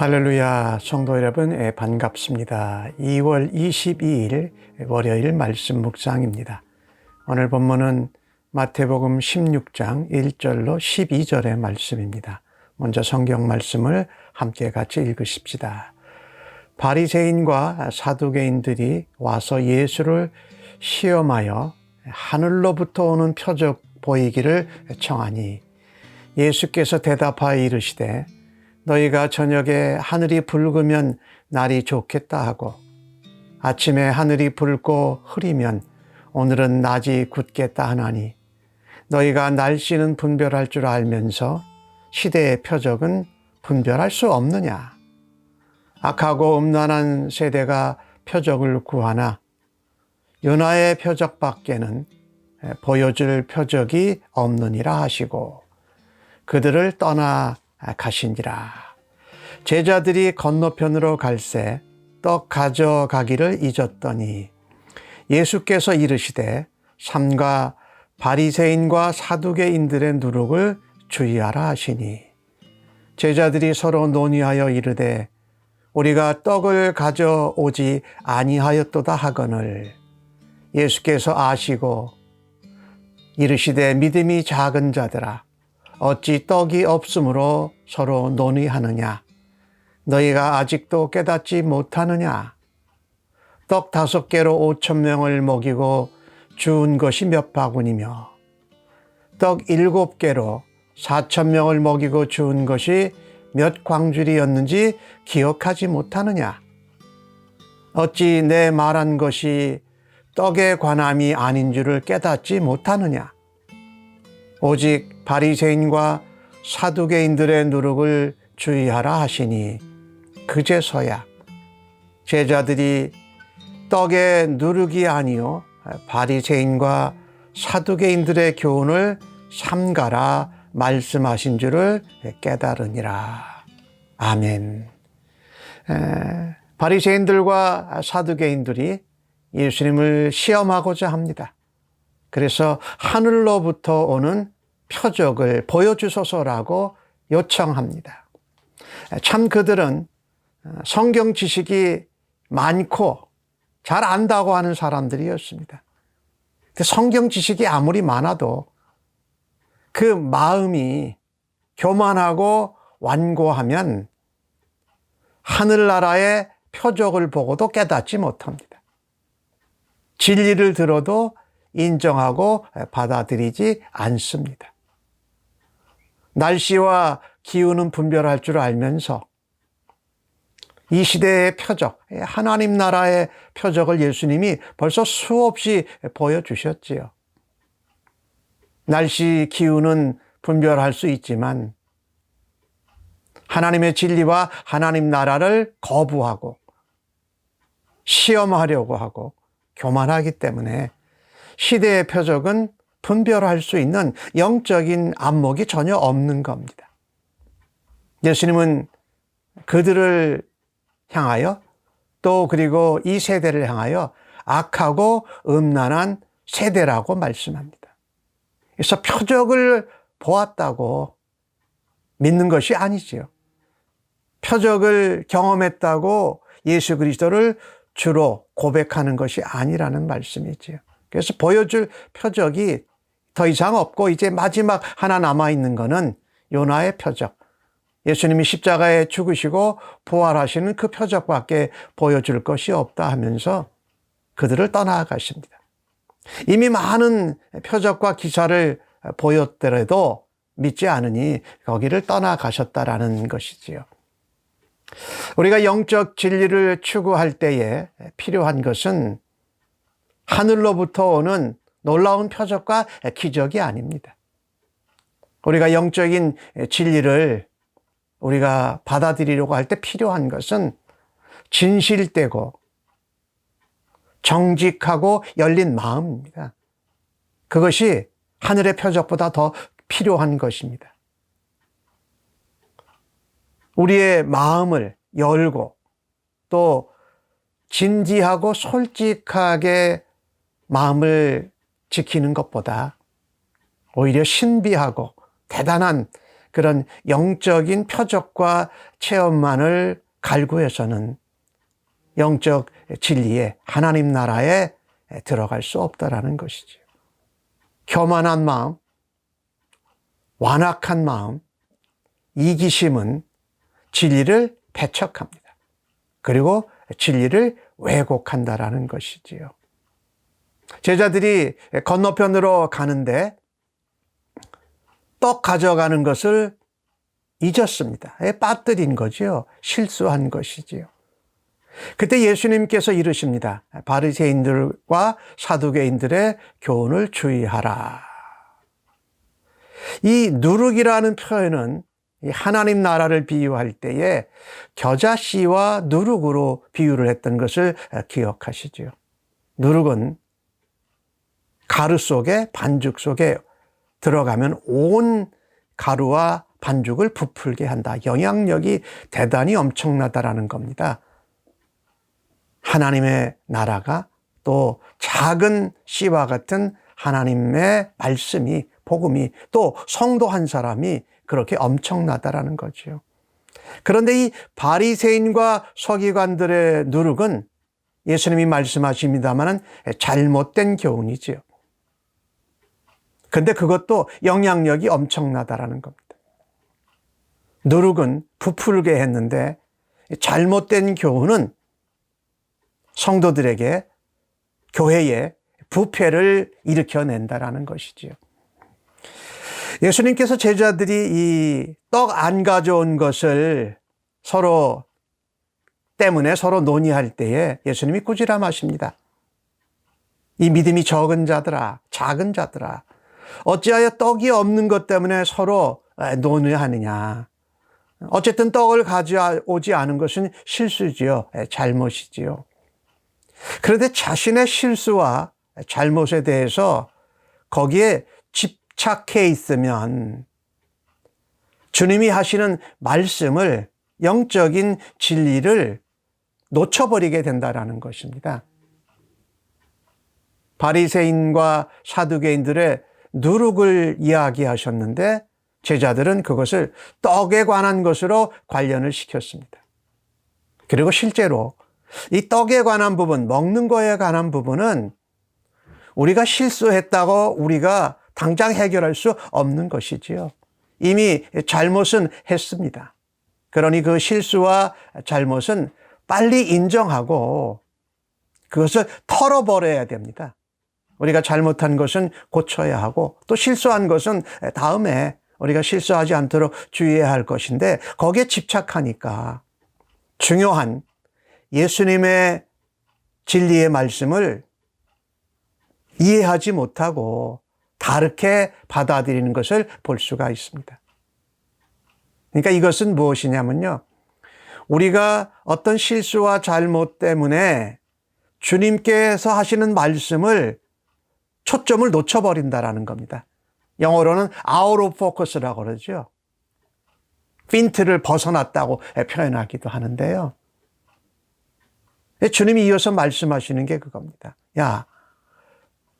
할렐루야 성도 여러분 예, 반갑습니다. 2월 22일 월요일 말씀 묵상입니다. 오늘 본문은 마태복음 16장 1절로 12절의 말씀입니다. 먼저 성경 말씀을 함께 같이 읽으십시다. 바리새인과 사두개인들이 와서 예수를 시험하여 하늘로부터 오는 표적 보이기를 청하니 예수께서 대답하여 이르시되 너희가 저녁에 하늘이 붉으면 날이 좋겠다 하고 아침에 하늘이 붉고 흐리면 오늘은 낮이 굳겠다 하나니 너희가 날씨는 분별할 줄 알면서 시대의 표적은 분별할 수 없느냐? 악하고 음란한 세대가 표적을 구하나 요나의 표적 밖에는 보여줄 표적이 없느니라 하시고 그들을 떠나 가시니라. 제자들이 건너편으로 갈새 떡 가져가기를 잊었더니 예수께서 이르시되 삼가 바리새인과 사두개인들의 누룩을 주의하라 하시니 제자들이 서로 논의하여 이르되 우리가 떡을 가져오지 아니하였도다 하거늘 예수께서 아시고 이르시되 믿음이 작은 자들아 어찌 떡이 없으므로 서로 논의하느냐? 너희가 아직도 깨닫지 못하느냐? 떡 다섯 개로 오천 명을 먹이고 주운 것이 몇 바구니며 떡 일곱 개로 사천 명을 먹이고 주운 것이 몇 광줄이었는지 기억하지 못하느냐? 어찌 내 말한 것이 떡의 관함이 아닌 줄을 깨닫지 못하느냐? 오직 바리새인과 사두개인들의 누룩을 주의하라 하시니 그제서야 제자들이 떡의 누룩이 아니요 바리새인과 사두개인들의 교훈을 삼가라 말씀하신 줄을 깨달으니라. 아멘. 바리새인들과 사두개인들이 예수님을 시험하고자 합니다. 그래서 하늘로부터 오는 표적을 보여주소서라고 요청합니다. 참 그들은 성경 지식이 많고 잘 안다고 하는 사람들이었습니다. 성경 지식이 아무리 많아도 그 마음이 교만하고 완고하면 하늘나라의 표적을 보고도 깨닫지 못합니다. 진리를 들어도 인정하고 받아들이지 않습니다. 날씨와 기후는 분별할 줄 알면서 이 시대의 표적, 하나님 나라의 표적을 예수님이 벌써 수없이 보여주셨지요. 날씨, 기후는 분별할 수 있지만 하나님의 진리와 하나님 나라를 거부하고 시험하려고 하고 교만하기 때문에 시대의 표적은 분별할 수 있는 영적인 안목이 전혀 없는 겁니다. 예수님은 그들을 향하여 또 그리고 이 세대를 향하여 악하고 음란한 세대라고 말씀합니다. 그래서 표적을 보았다고 믿는 것이 아니지요. 표적을 경험했다고 예수 그리스도를 주로 고백하는 것이 아니라는 말씀이지요. 그래서 보여줄 표적이 더 이상 없고 이제 마지막 하나 남아 있는 거는 요나의 표적. 예수님이 십자가에 죽으시고 부활하시는 그 표적밖에 보여줄 것이 없다 하면서 그들을 떠나가십니다. 이미 많은 표적과 기사를 보였더라도 믿지 않으니 거기를 떠나가셨다라는 것이지요. 우리가 영적 진리를 추구할 때에 필요한 것은 하늘로부터 오는 놀라운 표적과 기적이 아닙니다. 우리가 영적인 진리를 우리가 받아들이려고 할 때 필요한 것은 진실되고 정직하고 열린 마음입니다. 그것이 하늘의 표적보다 더 필요한 것입니다. 우리의 마음을 열고 또 진지하고 솔직하게 마음을 지키는 것보다 오히려 신비하고 대단한 그런 영적인 표적과 체험만을 갈구해서는 영적 진리에 하나님 나라에 들어갈 수 없다라는 것이지요. 교만한 마음, 완악한 마음, 이기심은 진리를 배척합니다. 그리고 진리를 왜곡한다라는 것이지요. 제자들이 건너편으로 가는데 떡 가져가는 것을 잊었습니다. 빠뜨린 거지요. 실수한 것이지요. 그때 예수님께서 이르십니다. 바리새인들과 사두개인들의 교훈을 주의하라. 이 누룩이라는 표현은 하나님 나라를 비유할 때에 겨자씨와 누룩으로 비유를 했던 것을 기억하시죠. 누룩은 가루 속에 반죽 속에 들어가면 온 가루와 반죽을 부풀게 한다. 영향력이 대단히 엄청나다라는 겁니다. 하나님의 나라가 또 작은 씨와 같은 하나님의 말씀이 복음이 또 성도 한 사람이 그렇게 엄청나다라는 거지요. 그런데 이 바리새인과 서기관들의 누룩은 예수님이 말씀하십니다만은 잘못된 교훈이지요. 근데 그것도 영향력이 엄청나다라는 겁니다. 누룩은 부풀게 했는데 잘못된 교훈은 성도들에게 교회에 부패를 일으켜낸다라는 것이지요. 예수님께서 제자들이 이 떡 안 가져온 것을 서로 때문에 서로 논의할 때에 예수님이 꾸지람하십니다. 이 믿음이 적은 자들아, 작은 자들아, 어찌하여 떡이 없는 것 때문에 서로 논의하느냐. 어쨌든 떡을 가져오지 않은 것은 실수지요. 잘못이지요. 그런데 자신의 실수와 잘못에 대해서 거기에 집착해 있으면 주님이 하시는 말씀을 영적인 진리를 놓쳐버리게 된다라는 것입니다. 바리새인과 사두개인들의 누룩을 이야기하셨는데 제자들은 그것을 떡에 관한 것으로 관련을 시켰습니다. 그리고 실제로 이 떡에 관한 부분, 먹는 거에 관한 부분은 우리가 실수했다고 우리가 당장 해결할 수 없는 것이지요. 이미 잘못은 했습니다. 그러니 그 실수와 잘못은 빨리 인정하고 그것을 털어버려야 됩니다. 우리가 잘못한 것은 고쳐야 하고 또 실수한 것은 다음에 우리가 실수하지 않도록 주의해야 할 것인데 거기에 집착하니까 중요한 예수님의 진리의 말씀을 이해하지 못하고 다르게 받아들이는 것을 볼 수가 있습니다. 그러니까 이것은 무엇이냐면요. 우리가 어떤 실수와 잘못 때문에 주님께서 하시는 말씀을 초점을 놓쳐버린다라는 겁니다. 영어로는 out of focus라고 그러죠. 핀트를 벗어났다고 표현하기도 하는데요. 주님이 이어서 말씀하시는 게 그겁니다. 야,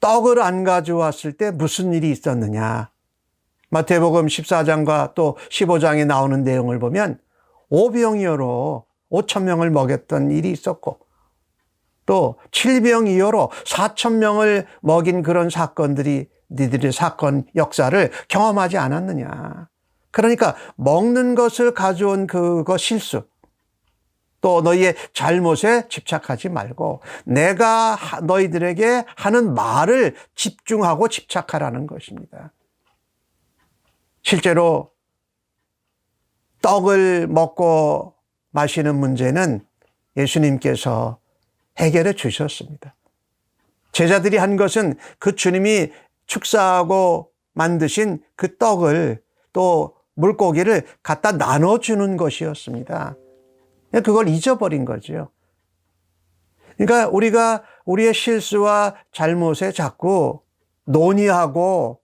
떡을 안 가져왔을 때 무슨 일이 있었느냐. 마태복음 14장과 또 15장에 나오는 내용을 보면 오병이어로 5천 명을 먹였던 일이 있었고 또 7병이어로 4천 명을 먹인 그런 사건들이 니들의 사건 역사를 경험하지 않았느냐. 그러니까 먹는 것을 가져온 그거 실수 또 너희의 잘못에 집착하지 말고 내가 너희들에게 하는 말을 집중하고 집착하라는 것입니다. 실제로 떡을 먹고 마시는 문제는 예수님께서 해결해 주셨습니다. 제자들이 한 것은 그 주님이 축사하고 만드신 그 떡을 또 물고기를 갖다 나눠주는 것이었습니다. 그걸 잊어버린 거죠. 그러니까 우리가 우리의 실수와 잘못에 자꾸 논의하고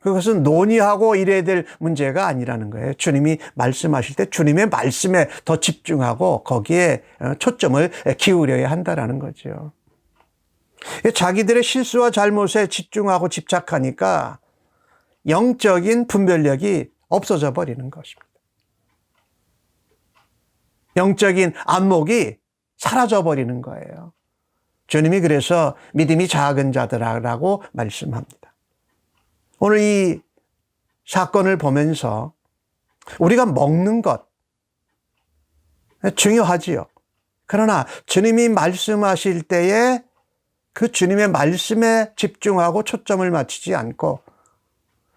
그것은 논의하고 이래야 될 문제가 아니라는 거예요. 주님이 말씀하실 때 주님의 말씀에 더 집중하고 거기에 어, 초점을 기울여야 한다라는 거죠. 자기들의 실수와 잘못에 집중하고 집착하니까 영적인 분별력이 없어져 버리는 것입니다. 영적인 안목이 사라져 버리는 거예요. 주님이 그래서 믿음이 작은 자들아라고 말씀합니다. 오늘 이 사건을 보면서 우리가 먹는 것 중요하지요. 그러나 주님이 말씀하실 때에 그 주님의 말씀에 집중하고 초점을 맞추지 않고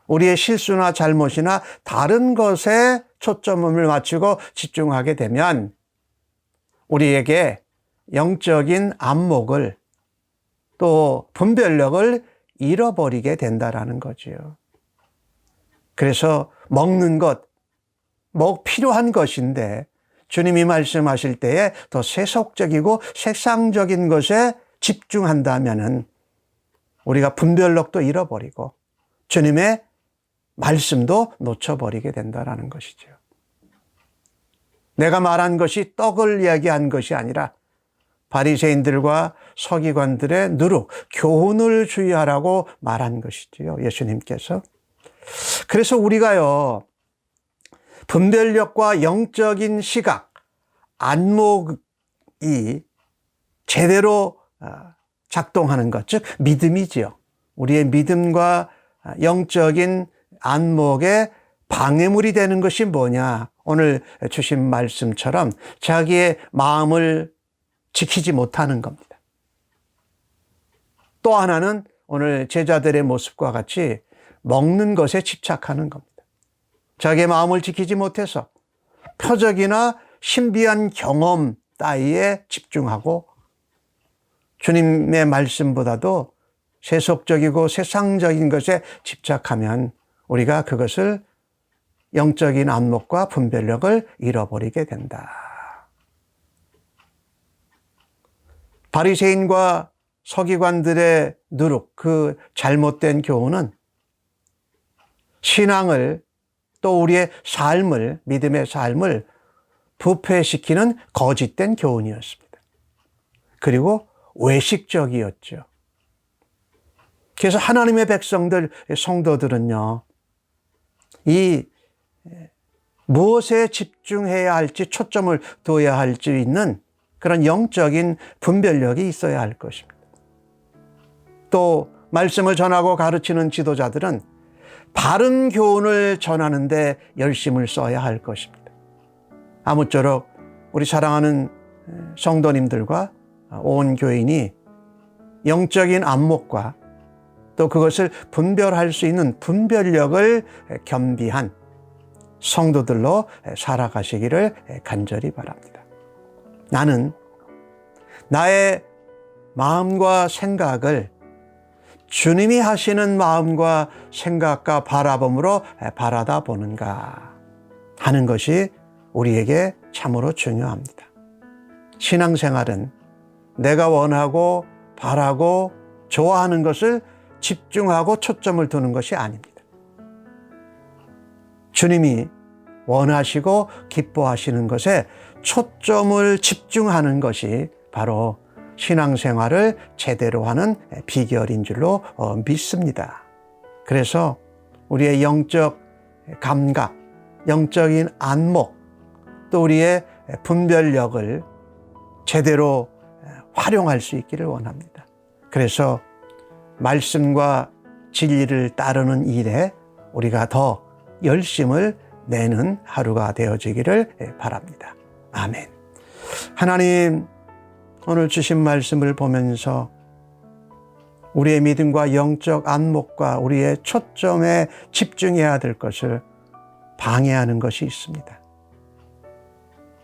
우리의 실수나 잘못이나 다른 것에 초점을 맞추고 집중하게 되면 우리에게 영적인 안목을 또 분별력을 잃어버리게 된다라는 거지요. 그래서 먹는 것, 먹 필요한 것인데 주님이 말씀하실 때에 더 세속적이고 세상적인 것에 집중한다면은 우리가 분별력도 잃어버리고 주님의 말씀도 놓쳐버리게 된다라는 것이죠. 내가 말한 것이 떡을 이야기한 것이 아니라 바리새인들과 서기관들의 누룩, 교훈을 주의하라고 말한 것이지요. 예수님께서. 그래서 우리가요, 분별력과 영적인 시각, 안목이 제대로 어, 작동하는 것, 즉, 믿음이지요. 우리의 믿음과 영적인 안목의 방해물이 되는 것이 뭐냐? 오늘 주신 말씀처럼 자기의 마음을 지키지 못하는 겁니다. 또 하나는 오늘 제자들의 모습과 같이 먹는 것에 집착하는 겁니다. 자기의 마음을 지키지 못해서 표적이나 신비한 경험 따위에 집중하고 주님의 말씀보다도 세속적이고 세상적인 것에 집착하면 우리가 그것을 영적인 안목과 분별력을 잃어버리게 된다. 바리새인과 서기관들의 누룩, 그 잘못된 교훈은 신앙을 또 우리의 삶을, 믿음의 삶을 부패시키는 거짓된 교훈이었습니다. 그리고 외식적이었죠. 그래서 하나님의 백성들, 성도들은요, 이 무엇에 집중해야 할지 초점을 둬야 할지 있는 그런 영적인 분별력이 있어야 할 것입니다. 또 말씀을 전하고 가르치는 지도자들은 바른 교훈을 전하는데 열심을 써야 할 것입니다. 아무쪼록 우리 사랑하는 성도님들과 온 교인이 영적인 안목과 또 그것을 분별할 수 있는 분별력을 겸비한 성도들로 살아가시기를 간절히 바랍니다. 나는 나의 마음과 생각을 주님이 하시는 마음과 생각과 바라봄으로 바라다 보는가 하는 것이 우리에게 참으로 중요합니다. 신앙생활은 내가 원하고 바라고 좋아하는 것을 집중하고 초점을 두는 것이 아닙니다. 주님이 원하시고 기뻐하시는 것에 초점을 집중하는 것이 바로 신앙생활을 제대로 하는 비결인 줄로 어, 믿습니다. 그래서 우리의 영적 감각, 영적인 안목, 또 우리의 분별력을 제대로 활용할 수 있기를 원합니다. 그래서 말씀과 진리를 따르는 일에 우리가 더 열심을 내는 하루가 되어지기를 바랍니다. 아멘. 하나님, 오늘 주신 말씀을 보면서 우리의 믿음과 영적 안목과 우리의 초점에 집중해야 될 것을 방해하는 것이 있습니다.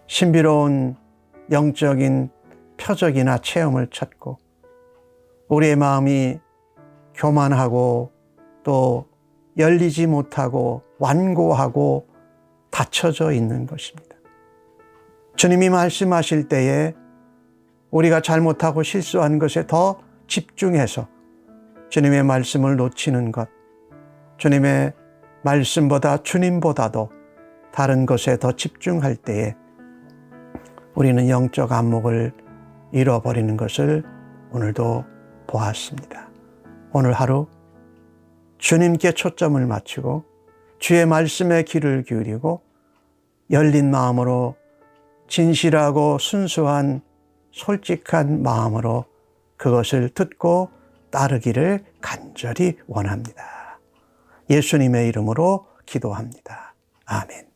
신비로운 영적인 표적이나 체험을 찾고 우리의 마음이 교만하고 또 열리지 못하고 완고하고 닫혀져 있는 것입니다. 주님이 말씀하실 때에 우리가 잘못하고 실수한 것에 더 집중해서 주님의 말씀을 놓치는 것, 주님의 말씀보다 주님보다도 다른 것에 더 집중할 때에 우리는 영적 안목을 잃어버리는 것을 오늘도 보았습니다. 오늘 하루 주님께 초점을 맞추고 주의 말씀에 귀를 기울이고 열린 마음으로 진실하고 순수한 솔직한 마음으로 그것을 듣고 따르기를 간절히 원합니다. 예수님의 이름으로 기도합니다. 아멘.